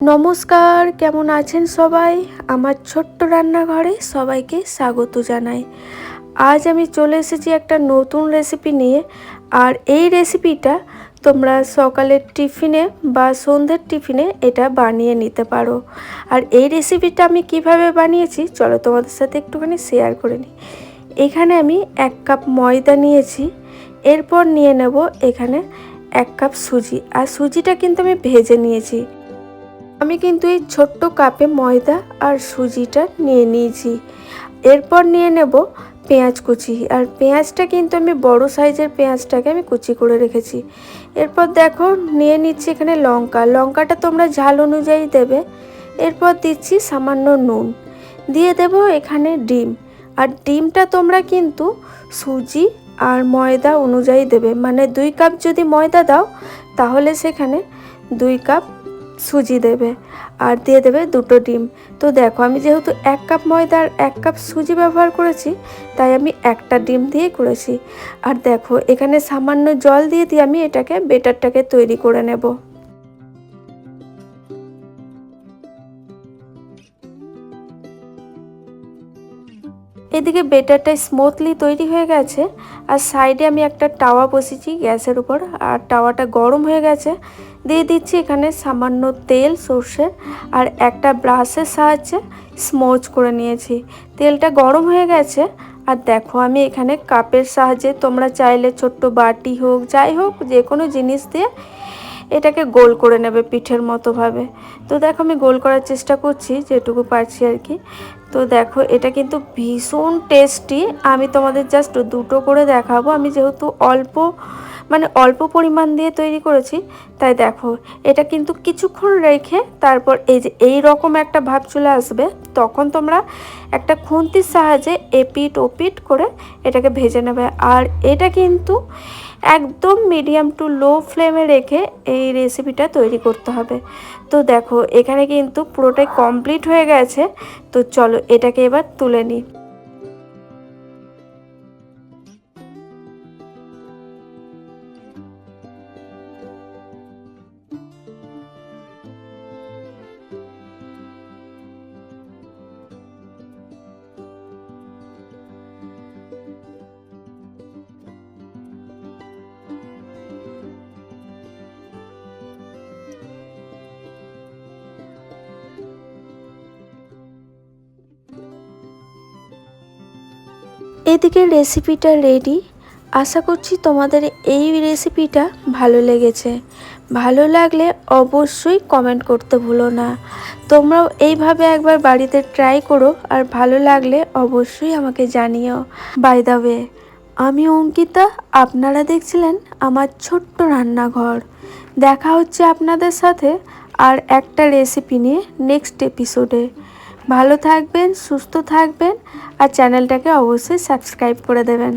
নমস্কার, কেমন আছেন সবাই? আমার ছোট্ট রান্নাঘরে সবাইকে স্বাগত জানাই। আজ আমি চলে এসেছি একটা নতুন রেসিপি নিয়ে। আর এই রেসিপিটা তোমরা সকালের টিফিনে বা সন্ধ্যের টিফিনে এটা বানিয়ে নিতে পারো। আর এই রেসিপিটা আমি কীভাবে বানিয়েছি, চলো তোমাদের সাথে একটুখানি শেয়ার করে নিই। এখানে আমি এক কাপ ময়দা নিয়েছি। এরপর নিয়ে নেব এখানে এক কাপ সুজি। আর সুজিটা কিন্তু আমি ভেজে নিয়েছি। আমি কিন্তু এই ছোট্ট কাপে ময়দা আর সুজিটা নিয়ে নিয়েছি। এরপর নিয়ে নেব পেঁয়াজ কুচি। আর পেঁয়াজটা কিন্তু আমি বড় সাইজের পেঁয়াজটাকে আমি কুচি করে রেখেছি। এরপর দেখো, নিয়ে নিচ্ছি এখানে লঙ্কা। লঙ্কাটা তোমরা ঝাল অনুযায়ী দেবে। এরপর দিচ্ছি সামান্য নুন। দিয়ে দেব এখানে ডিম। আর ডিমটা তোমরা কিন্তু সুজি আর ময়দা অনুযায়ী দেবে। মানে দুই কাপ যদি ময়দা দাও, তাহলে সেখানে দুই কাপ সুজি দেবে আর দিয়ে দেবে দুটো ডিম। তো দেখো, আমি যেহেতু এক কাপ ময়দা আর এক কাপ সুজি ব্যবহার করেছি, তাই আমি একটা ডিম দিয়ে করেছি। আর দেখো, এখানে সামান্য জল দিয়ে দিয়ে আমি এটাকে বেটারটাকে তৈরি করে নেব। এদিকে বেটারটা স্মুথলি তৈরি হয়ে গেছে, আর সাইডে আমি একটা টাওয়া বসেছি গ্যাসের উপর, আর টাওয়াটা গরম হয়ে গেছে। দিয়ে দিচ্ছি এখানে সামান্য তেল সর্ষের আর একটা ব্রাশের সাহায্যে স্মোচ করে নিয়েছি। তেলটা গরম হয়ে গেছে, আর দেখো আমি এখানে কাপের সাহায্যে তোমরা চাইলে ছোট্ট বাটি হোক, যাই হোক যে কোনো জিনিস দিয়ে এটাকে গোল করে নেবে পিঠের মতোভাবে তো দেখো আমি গোল করার চেষ্টা করছি, যেটুকু পারছি আর কি। তো দেখো এটা কিন্তু ভীষণ টেস্টি আমি তোমাদের জাস্ট দুটো করে দেখাবো। আমি যেহেতু অল্প মানে অল্প পরিমাণ দিয়ে তৈরি করেছি, তাই দেখো, এটা কিন্তু কিছুক্ষণ রেখে তারপর এই যে এই রকম একটা ভাব চলে আসবে, তখন তোমরা একটা খুন্তির সাহায্যে এপিট ওপিট করে এটাকে ভেজে নেবে। আর এটা কিন্তু একদম মিডিয়াম টু লো ফ্লেমে রেখে এই রেসিপিটা তৈরি করতে হবে। তো দেখো, এখানে কিন্তু পুরোটাই কমপ্লিট হয়ে গেছে। তো চলো এটাকে এবার তুলে নিই। এদিকে রেসিপিটা রেডি আশা করছি তোমাদের এই রেসিপিটা ভালো লেগেছে। ভালো লাগলে অবশ্যই কমেন্ট করতে ভুলো না। তোমরাও এইভাবে একবার বাড়িতে ট্রাই করো আর ভালো লাগলে অবশ্যই আমাকে জানিও। বাই দ্য ওয়ে আমি অঙ্কিতা, আপনারা দেখছিলেন আমার ছোট্ট রান্নাঘর। দেখা হচ্ছে আপনাদের সাথে আর একটা রেসিপি নিয়ে নেক্সট এপিসোডে ভালো থাকবেন সুস্থ থাকবেন আর চ্যানেলটাকে অবশ্যই সাবস্ক্রাইব করে দেবেন।